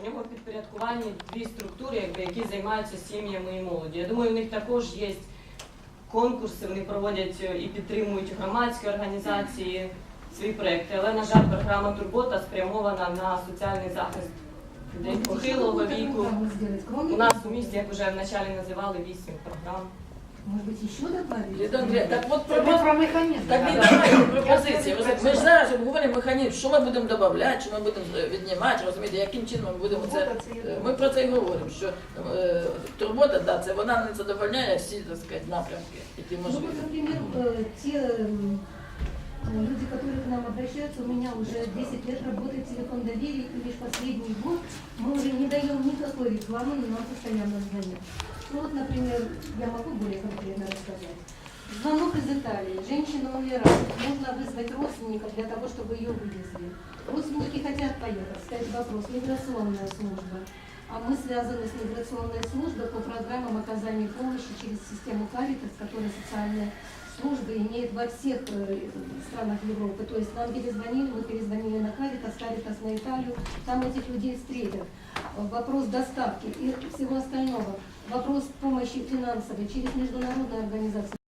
У нього в підпорядкуванні дві структури, якби, які займаються сім'ями і молоді. Я думаю, у них також є конкурси, вони проводять е, і підтримують громадські організації свої проекти. Але, на жаль, програма Турбота спрямована на соціальний захист людей похилого віку. кроме У нас у місті, як вже вначалі називали, вісім програм. Может быть, еще добавить? Так от про про механізм. так да. давайте пропозиції. Ви знаєте, Ми ж зараз обговорюємо механізм, що ми будемо додавати, що ми будемо е, віднімати, розумієте, яким чином ми будемо це. Робота це є Е, Ми про це і говоримо, що е, турбота, да, це вона не задовольняє всі так сказати, напрямки, які Ну можливі. вот, например, э, те м, э, люди, которые к нам обращаются, у меня уже 10 лет работает телефон доверия, и лишь последний год мы уже не даем никакой рекламы, но нам постоянно звонят. Ну вот, например, я могу более конкретно рассказать. Звонок из Италии. Женщина умирает. Нужно вызвать родственников для того, чтобы ее вывезли. Родственники хотят поехать. Кстати, вопрос. Миграционная служба. А мы связаны с миграционной службой по программам оказания помощи через систему Caritas, которая социальная служба имеет во всех э, странах Европы. То есть нам перезвонили, мы перезвонили на Caritas, Caritas на Италию, там этих людей встретят. Вопрос доставки и всего остального. Вопрос помощи финансовой через международные организации.